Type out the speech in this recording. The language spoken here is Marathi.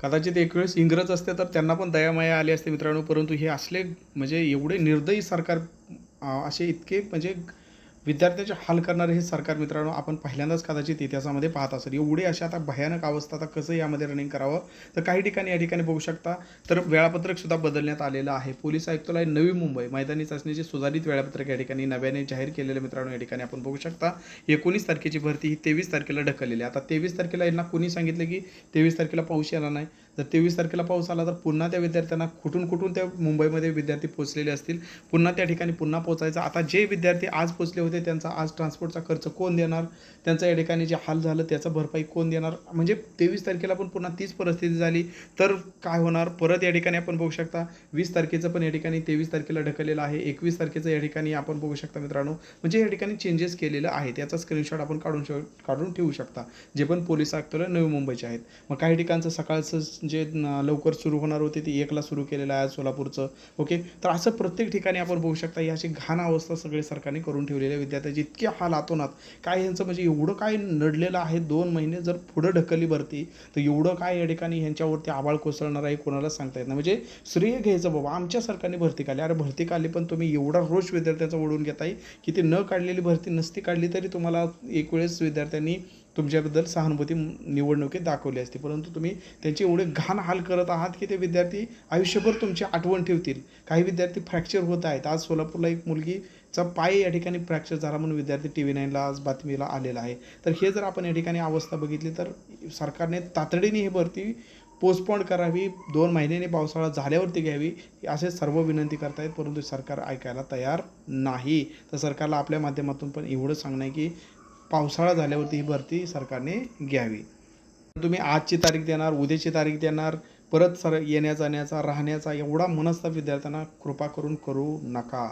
कदाचित एक वेळेस इंग्रज असते तर त्यांना पण दयामाया आली असते मित्रांनो परंतु हे असले म्हणजे एवढे निर्दयी सरकार असे इतके म्हणजे विद्यार्थ्याचे हाल करणारे हे सरकार मित्रांनो आपण पहिल्यांदाच कदाचित इतिहासामध्ये पाहत असेल. एवढी अशा आता भयानक अवस्था आता कसं यामध्ये रनिंग करावं? तर काही ठिकाणी या ठिकाणी बघू शकता तर वेळापत्रकसुद्धा बदलण्यात आलेलं आहे. पोलीस आयुक्तालय नवी मुंबई मैदानी चाचणीचे सुधारित वेळापत्रक या ठिकाणी नव्याने जाहीर केलेलं मित्रांनो या ठिकाणी आपण बघू शकता. एकोणीस तारखेची भरती ही तेवीस तारखेला ढकललेली आहे. आता तेवीस तारखेला यांना कोणी सांगितलं की तेवीस तारखेला पाऊस येणार नाही? जर तेवीस तारखेला पाऊस आला तर पुन्हा त्या विद्यार्थ्यांना कुठून कुठून त्या मुंबईमध्ये विद्यार्थी पोचलेले असतील पुन्हा त्या ठिकाणी पुन्हा पोचायचं आता जे विद्यार्थी आज पोचले होते त्यांचा आज ट्रान्सपोर्टचा खर्च कोण देणार? त्यांचं या ठिकाणी जे हाल झालं त्याचा भरपाई कोण देणार? म्हणजे तेवीस तारखेला पण पुन्हा तीच परिस्थिती झाली. तर काय होणार? परत या ठिकाणी आपण बघू शकता वीस तारखेचं पण या ठिकाणी तेवीस तारखेला ढकललेलं आहे. एकवीस तारखेचं या ठिकाणी आपण बघू शकता मित्रांनो. म्हणजे या ठिकाणी चेंजेस केलेलं आहे त्याचा स्क्रीनशॉट आपण काढून ठेव काढून ठेवू शकता. जे पण पोलीस आयुक्तालय नवी मुंबईचे आहेत. मग काही ठिकाणचं सकाळचं जे लवकर सुरू होणार होते ते एकला सुरू केलेलं आहे सोलापूरचं. ओके? तर असं प्रत्येक ठिकाणी आपण बघू शकता ही अशी घाण अवस्था सगळे सरकारने करून ठेवलेली आहे. विद्यार्थ्याची इतके हाल आतोनात काय यांचं म्हणजे एवढं काय नडलेलं आहे दोन महिने जर पुढं ढकलली भरती तर एवढं काय या ठिकाणी ह्यांच्यावरती आबाळ कोसळणार आहे कोणालाच सांगता येत नाही. म्हणजे श्रेय घ्यायचं बाबा आमच्या सरकारने भरती काढली. अरे भरती काढली पण तुम्ही एवढा रोष विद्यार्थ्यांचा ओढून घेताय की ते न काढलेली भरती नसती काढली तरी तुम्हाला एक वेळेस विद्यार्थ्यांनी तुमच्याबद्दल सहानुभूती निवडणुकीत दाखवली असते. परंतु तुम्ही त्यांचे एवढे घाण हाल करत आहात की ते विद्यार्थी आयुष्यभर तुमची आठवण ठेवतील. काही विद्यार्थी फ्रॅक्चर होत आहेत. आज सोलापूरला एक मुलगीचा पाय या ठिकाणी फ्रॅक्चर झाला म्हणून विद्यार्थी टी व्ही नाईनला आज बातमीला आलेला आहे. तर हे जर आपण या ठिकाणी अवस्था बघितली तर सरकारने तातडीने ही भरती पोस्टपोन करावी. दोन महिन्याने पावसाळा झाल्यावरती घ्यावी. असे सर्व विनंती करतायत. परंतु सरकार ऐकायला तयार नाही. तर सरकारला आपल्या माध्यमातून पण एवढं सांगणं आहे की पावसाळा झाल्यावरती ही भरती सरकारने घ्यावी. तुम्ही आजची तारीख देणार उद्याची तारीख देणार परत सर येण्या जाण्याचा राहण्याचा एवढा मनस्ताप विद्यार्थ्यांना कृपा करून करू नका.